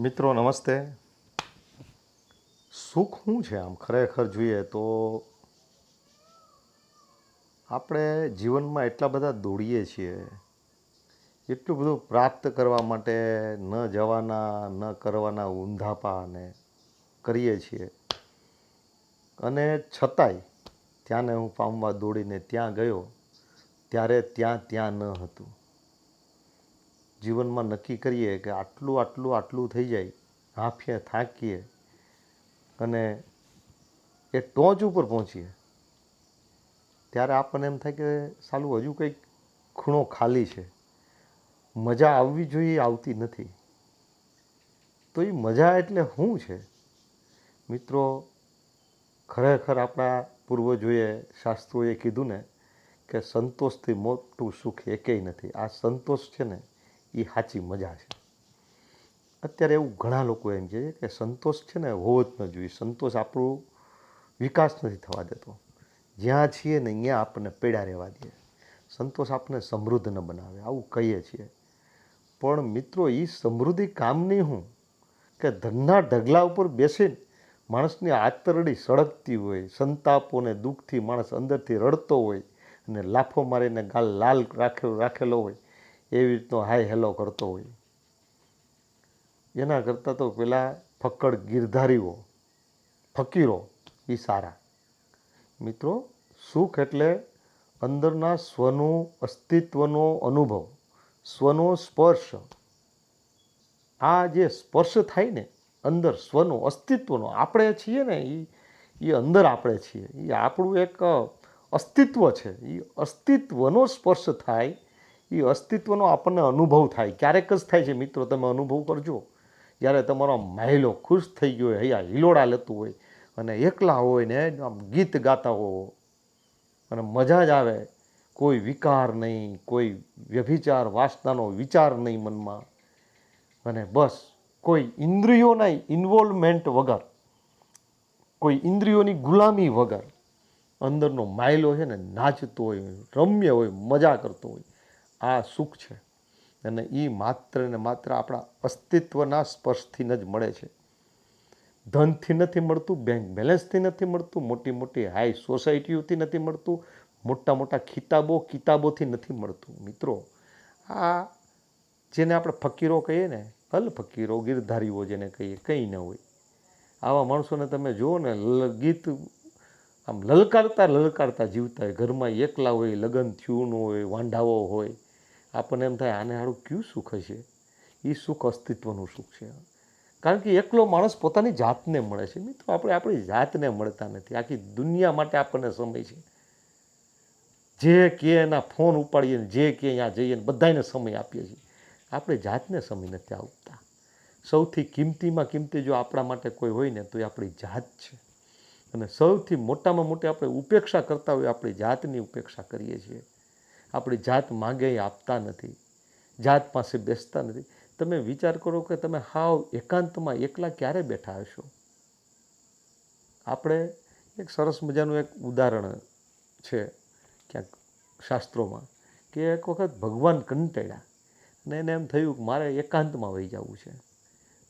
મિત્રો, નમસ્તે. સુખ શું છે આમ? ખરેખર જોઈએ તો આપણે જીવનમાં એટલા બધા દોડીએ છીએ. એટલું બધું પ્રાપ્ત કરવા માટે ન જવાના, ન કરવાના ઊંધાપા ને કરીએ છીએ. અને છતાંય ત્યાંને હું પામવા દોડીને ત્યાં ગયો, ત્યારે ત્યાં ત્યાં ન હતું. જીવનમાં નક્કી કરીએ કે આટલું આટલું આટલું થઈ જાય હાંફીએ થાકીએ અને એ ટોચ ઉપર પહોંચીએ. ત્યારે આપણને એમ થાય કે સાલું હજુ કંઈક ખૂણો ખાલી છે. મજા આવવી જોઈએ, આવતી નથી. તો એ મજા એટલે શું છે? મિત્રો, ખરેખર આપણા પૂર્વજોએ, શાસ્ત્રોએ કીધું ને કે સંતોષથી મોટું સુખ એકેય નથી. આ સંતોષ છે ને એ સાચી મજા છે. અત્યારે એવું ઘણા લોકો એમ છે કે સંતોષ છે ને હોવો જ ન જોઈએ. સંતોષ આપણો વિકાસ નથી થવા દેતો. જ્યાં છીએ ને ત્યાં આપણને પેડા રહેવા દે. સંતોષ આપણને સમૃદ્ધ ન બનાવે. આવું કહીએ છીએ. પણ મિત્રો એ સમૃદ્ધિ કામની હું. કે ધનના ઢગલા ઉપર બેસીને માણસની આતરડી સળગતી હોય સંતાપોને દુઃખથી માણસ અંદરથી રડતો હોય અને લાફો મારીને ગાલ લાલ રાખેલો રાખેલો હોય એવી રીતનો હાય હેલો કરતો હોય. એના કરતાં તો પેલા ફક્કડ ગિરધારીઓ, ફકીરો એ સારા. મિત્રો, સુખ એટલે અંદરના સ્વનું અસ્તિત્વનો અનુભવ, સ્વનો સ્પર્શ. આ જે સ્પર્શ થાય ને, અંદર સ્વનો અસ્તિત્વનો, આપણે છીએ ને એ એ અંદર આપણે છીએ. એ આપણું એક અસ્તિત્વ છે. એ અસ્તિત્વનો સ્પર્શ થાય એ અસ્તિત્વનો આપણને અનુભવ થાય. ક્યારેક જ થાય છે, મિત્રો, તમે અનુભવ કરજો. જ્યારે તમારો મહેલો ખુશ થઈ ગયો હોય, હૈયા, હિલોડા લેતું હોય અને એકલા હોય ને આમ ગીત ગાતા હો અને મજા જ આવે, કોઈ વિકાર નહીં, કોઈ વ્યભિચાર, વાસનાનો વિચાર નહીં મનમાં. અને બસ, કોઈ ઇન્દ્રિયોના ઇન્વોલ્વમેન્ટ વગર. કોઈ ઇન્દ્રિયોની ગુલામી વગર. અંદરનો માયલો છે ને, નાચતો હોય, રમ્ય હોય, મજા કરતો હોય. આ સુખ છે. અને એ માત્ર ને માત્ર આપણા અસ્તિત્વના સ્પર્શથી જ મળે છે. ધનથી નથી મળતું બેંક બેલેન્સથી નથી મળતું, મોટી મોટી હાઈ સોસાયટીઓથી નથી મળતું, મોટા મોટા ખિતાબો કિતાબોથી નથી મળતું. મિત્રો, આ જેને આપણે ફકીરો કહીએ ને, અલ ફકીરો, ગીરધારીઓ જેને કહીએ, કંઈ ન હોય. આવા માણસોને તમે જુઓ ને ગીત આમ લલકારતા લલકારતા જીવતા હોય. ઘરમાં એકલા હોય, લગ્ન થયું હોય, વાંઢાઓ હોય આપણને એમ થાય, આને સારું કયું સુખ હશે? એ સુખ અસ્તિત્વનું સુખ છે. કારણ કે એકલો માણસ પોતાની જાતને મળે છે. મિત્રો, આપણે આપણી જાતને મળતા નથી. આખી દુનિયા માટે આપણને સમય છે. જે કે એના ફોન ઉપાડીએ ને જે કે અહીંયા જઈએ ને બધાને સમય આપીએ છીએ. આપણે જાતને સમય નથી આપતા. સૌથી કિંમતીમાં કિંમતી જો આપણા માટે કોઈ હોય ને, તો એ આપણી જાત છે. અને સૌથી મોટામાં મોટી આપણે ઉપેક્ષા કરતા હોય, આપણી જાતની ઉપેક્ષા કરીએ છીએ. આપણી જાત માગે આપતા નથી, જાત પાસે બેસતા નથી. તમે વિચાર કરો કે તમે હાવ એકાંતમાં એકલા ક્યારે બેઠા હશો? આપણે એક સરસ મજાનું એક ઉદાહરણ છે ક્યાંક શાસ્ત્રોમાં કે એક વખત ભગવાન કંટાળ્યા અને એને એમ થયું કે મારે એકાંતમાં વહી જવું છે.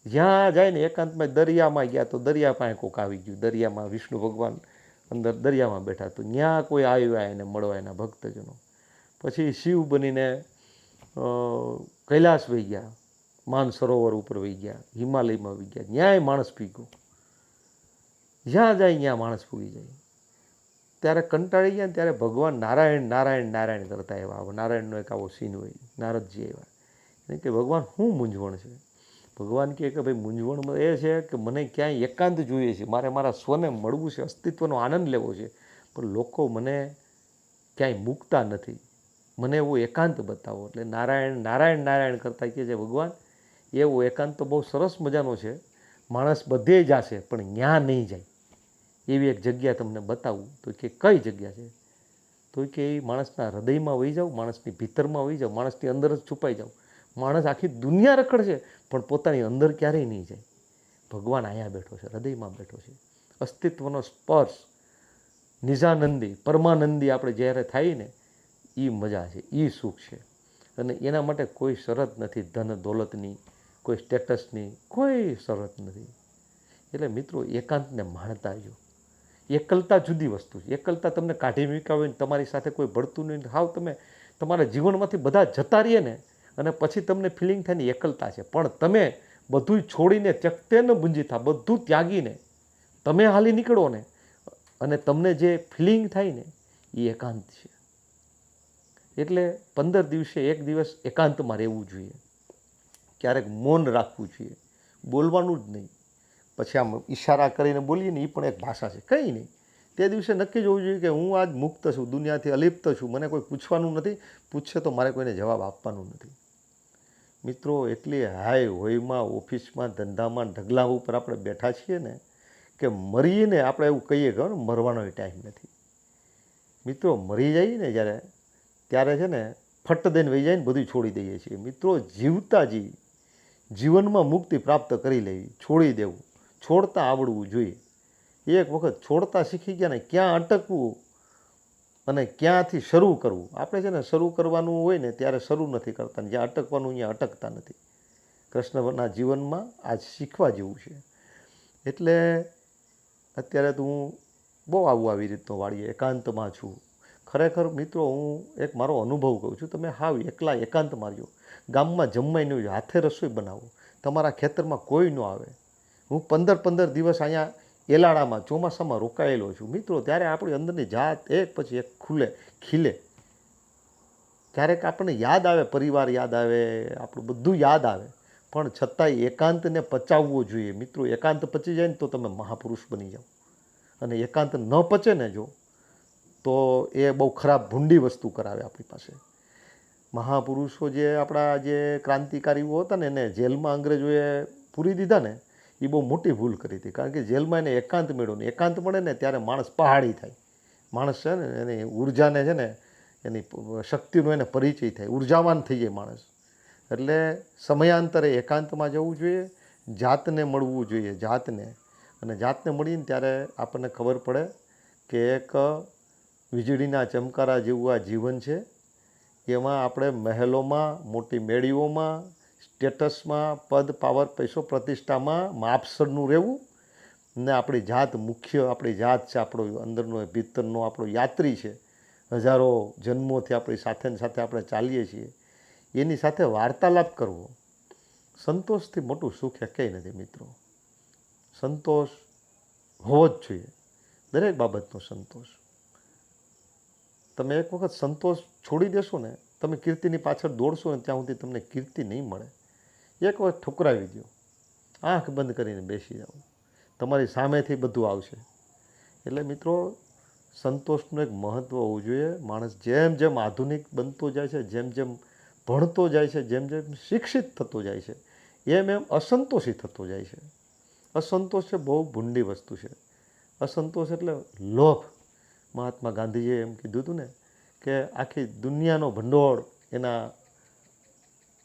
જ્યાં જાય ને એકાંતમાં દરિયામાં ગયા તો દરિયા પાસે કોક આવી ગયું, દરિયામાં વિષ્ણુ ભગવાન અંદર દરિયામાં બેઠા તો ત્યાં કોઈ આવ્યા એને મળવા એના ભક્તજનો. પછી શિવ બનીને કૈલાસ વહી ગયા, માન સરોવર ઉપર વહી ગયા, હિમાલયમાં વહી ગયા, ન્યાય માણસ પીગો જ્યાં જાય ત્યાં માણસ પૂગી જાય. ત્યારે કંટાળી ગયા ત્યારે ભગવાન નારાયણ નારાયણ નારાયણ કરતા એવા નારાયણનો એક આવો સીન હોય, નારદજી આવ્યા. એને કે, ભગવાન શું મૂંઝવણ છે? ભગવાન કહે કે, ભાઈ મૂંઝવણ એ છે કે મને ક્યાંય એકાંત જોઈએ છે. મારે મારા સ્વને મળવું છે, અસ્તિત્વનો આનંદ લેવો છે. પણ લોકો મને ક્યાંય મૂકતા નથી. મને એવો એકાંત બતાવો. એટલે નારાયણ નારાયણ નારાયણ કરતા કહે છે, ભગવાન, એવો એકાંત તો બહુ સરસ મજાનો છે. માણસ બધે જશે, પણ ન્યા નહીં જાય. એવી એક જગ્યા તમને બતાવું. તો કે કઈ જગ્યા છે? તો કે એ માણસના હૃદયમાં વહી જાઓ, માણસની ભીતરમાં વહી જાઓ, માણસની અંદર જ છુપાઈ જાઓ. માણસ આખી દુનિયા રખડશે, પણ પોતાની અંદર ક્યારેય નહીં જાય. ભગવાન અહીંયા બેઠો છે, હૃદયમાં બેઠો છે. અસ્તિત્વનો સ્પર્શ. નિજાનંદી, પરમાનંદી આપણે જ્યારે થાય ને એ મજા છે એ સુખ છે. અને એના માટે કોઈ શરત નથી, ધન દોલતની, કોઈ સ્ટેટસની, કોઈ શરત નથી. એટલે મિત્રો, એકાંતને માણતા આવ્યો એકલતા જુદી વસ્તુ છે. એકલતા તમને કાઢી મૂકાવે તમારી સાથે કોઈ ભળતું નહીં. હાવ તમે તમારા જીવનમાંથી બધા જતા રહીએ ને, અને પછી તમને ફિલિંગ થાય ને એકલતા છે. પણ તમે બધું છોડીને ત્યક્તે ન ભૂંજીતા, બધું ત્યાગીને તમે હાલી નીકળો ને, અને તમને જે ફિલિંગ થાય ને એ એકાંત છે. એટલે પંદર દિવસે એક દિવસ એકાંતમાં રહેવું જોઈએ. ક્યારેક મૌન રાખવું જોઈએ. બોલવાનું જ નહીં. પછી આમ ઈશારા કરીને બોલીએ ને એ પણ એક ભાષા છે. કંઈ નહીં. તે દિવસે નક્કી જ હોવું જોઈએ કે હું આજ મુક્ત છું, દુનિયાથી અલિપ્ત છું. મને કોઈ પૂછવાનું નથી. પૂછશે તો મારે કોઈને જવાબ આપવાનું નથી. મિત્રો, એટલી હાય હોયમાં, ઓફિસમાં, ધંધામાં, ઢગલા ઉપર આપણે બેઠા છીએ ને કે મરીને આપણે એવું કહીએ કે મરવાનો ટાઈમ નથી. મિત્રો, મરી જઈએ ને જ્યારે ત્યારે છે ને ફટ દઈને વહી જાય ને બધું છોડી દઈએ છીએ. મિત્રો જીવતા જી જીવનમાં મુક્તિ પ્રાપ્ત કરી લેવી, છોડી દેવું, છોડતા આવડવું જોઈએ. એક વખત છોડતા શીખી ગયા ને ક્યાં અટકવું અને ક્યાંથી શરૂ કરવું? આપણે છે ને શરૂ કરવાનું હોય ને ત્યારે શરૂ નથી કરતા જ્યાં અટકવાનું ત્યાં અટકતા નથી. કૃષ્ણના જીવનમાં આ શીખવા જેવું છે. એટલે અત્યારે તો હું બહુ આવું આવી રીતનો વાળીએ એકાંતમાં છું. ખરેખર મિત્રો, હું એક મારો અનુભવ કહું છું. તમે હાવ એકલા એકાંત માર્યો. ગામમાં જમવાય નહીં હાથે રસોઈ બનાવો. તમારા ખેતરમાં કોઈ ન આવે. હું પંદર પંદર દિવસ અહીંયા એલાડામાં ચોમાસામાં રોકાયેલો છું. મિત્રો, ત્યારે આપણી અંદરની જાત એક પછી એક ખુલે, ખીલે. ક્યારેક આપણને યાદ આવે, પરિવાર યાદ આવે, આપણું બધું યાદ આવે. પણ છતાંય એકાંતને પચાવવો જોઈએ. મિત્રો, એકાંત પચી જાય ને તો તમે મહાપુરુષ બની જાઓ. અને એકાંત ન પચે ને જો તો એ બહુ ખરાબ ભૂંડી વસ્તુ કરાવે આપણી પાસે. મહાપુરુષો જે આપણા જે ક્રાંતિકારીઓ હતા ને એને જેલમાં અંગ્રેજોએ પૂરી દીધા ને, એ બહુ મોટી ભૂલ કરી હતી. કારણ કે જેલમાં એને એકાંત મેળવ્યો ને, એકાંત મળે ને ત્યારે માણસ પહાડી થાય. માણસ છે ને, એની ઉર્જાને છે ને, એની શક્તિનો એને પરિચય થાય. ઉર્જાવાન થઈ જાય માણસ. એટલે સમયાંતરે એકાંતમાં જવું જોઈએ, જાતને મળવું જોઈએ, જાતને. અને જાતને મળીને ત્યારે આપણને ખબર પડે કે એક વીજળીના ચમકારા જેવું આ જીવન છે. એમાં આપણે મહેલોમાં, મોટી મેળીઓમાં, સ્ટેટસમાં, પદ, પાવર, પૈસો, પ્રતિષ્ઠામાં માપસરનું રહેવું ને આપણી જાત મુખ્ય, આપણી જાત છે, આપણો અંદરનો ભીતરનો આપણો યાત્રી છે. હજારો જન્મોથી આપણી સાથે સાથે આપણે ચાલીએ છીએ. એની સાથે વાર્તાલાપ કરવો. સંતોષથી મોટું સુખ એ કંઈ નથી મિત્રો. સંતોષ હોવો જ જોઈએ. દરેક બાબતનો સંતોષ. તમે એક વખત સંતોષ છોડી દેશો ને, તમે કીર્તિની પાછળ દોડશો ને, ત્યાં સુધી તમને કીર્તિ નહીં મળે. એક વખત ઠુકરાવી દો આંખ બંધ કરીને બેસી જાઓ. તમારી સામેથી બધું આવશે. એટલે મિત્રો, સંતોષનું એક મહત્ત્વ હોવું જોઈએ. માણસ જેમ જેમ આધુનિક બનતો જાય છે, જેમ જેમ ભણતો જાય છે, જેમ જેમ શિક્ષિત થતો જાય છે, એમ એમ અસંતોષી થતો જાય છે. અસંતોષ છે બહુ ભૂંડી વસ્તુ છે. અસંતોષ એટલે લોભ. મહાત્મા ગાંધીજીએ એમ કીધું હતું ને કે આખી દુનિયાનો ભંડોળ એના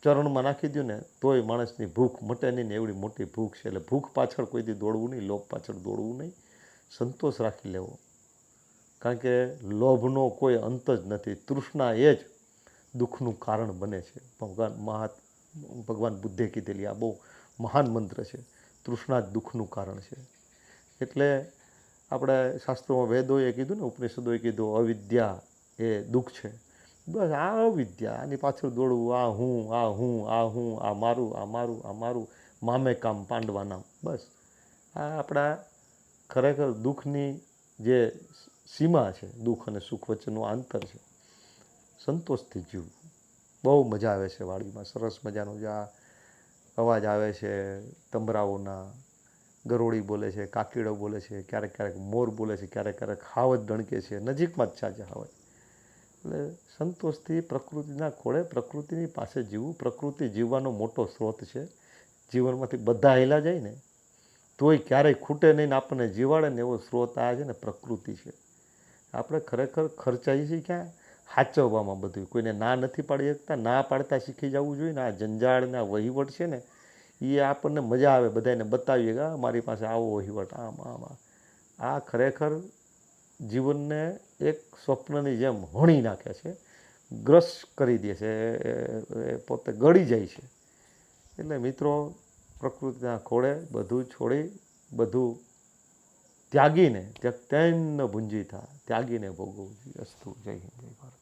ચરણમાં નાખી દઉં ને, તોય માણસની ભૂખ મટે નહીં ને એવડી મોટી ભૂખ છે. એટલે ભૂખ પાછળ કોઈથી દોડવું નહીં, લોભ પાછળ દોડવું નહીં. સંતોષ રાખી લેવો. કારણ કે લોભનો કોઈ અંત જ નથી. તૃષ્ણા એ જ દુઃખનું કારણ બને છે. ભગવાન મહાત, ભગવાન બુદ્ધે કીધેલી આ બહુ મહાન મંત્ર છે. તૃષ્ણા જ દુઃખનું કારણ છે. એટલે આપણે શાસ્ત્રોમાં વેદોએ કીધું ને, ઉપનિષદોએ કીધું, અવિદ્યા એ દુઃખ છે. બસ આ અવિદ્યા, આની પાછળ દોડવું, આ હું આ હું આ હું, આ મારું આ મારું આ મારું, મામે કામ પાંડવાનામ બસ આ આપણા ખરેખર દુઃખની જે સીમા છે, દુઃખ અને સુખ વચ્ચેનું આંતર છે. સંતોષથી જીવવું. બહુ મજા આવે છે વાડીમાં, સરસ મજાનો જે આ અવાજ આવે છે તમરાઓના ગરોળી બોલે છે, કાકીડો બોલે છે, ક્યારેક ક્યારેક મોર બોલે છે, ક્યારેક ક્યારેક હાવજ દણકે છે, નજીકમાં જ ચાજે હાવજ એટલે સંતોષથી પ્રકૃતિના ખોળે પ્રકૃતિની પાસે જીવવું, પ્રકૃતિ જીવવાનો મોટો સ્ત્રોત છે. જીવનમાંથી બધા હેલા જાય ને, તોય ક્યારેય ખૂટે નહીં આપણને જીવાડે ને એવો સ્ત્રોત આ છે ને પ્રકૃતિ છે. આપણે ખરેખર ખર્ચાઈ છીએ ક્યાં? સાચવવામાં બધું. કોઈને ના નથી પાડી શકતા, ના પાડતા શીખી જવું જોઈએ ને આ જંજાળના વહીવટ છે ને એ આપણને મજા આવે બધાને બતાવીએ કે, "આ મારી પાસે આવો વહીવટ, આમ આમ આમ." આ ખરેખર જીવનને એક સ્વપ્નની જેમ હોણી નાખે છે, ગ્રસ કરી દે છે, એ- પોતે ગળી જાય છે. એટલે મિત્રો, પ્રકૃતિના ખોળે બધું છોડી, બધું ત્યાગીને ત્યક્તેન ભુંજીતા ત્યાગીને ભોગવવું અસ્તુ, જય હિન્દ, જય ભારત.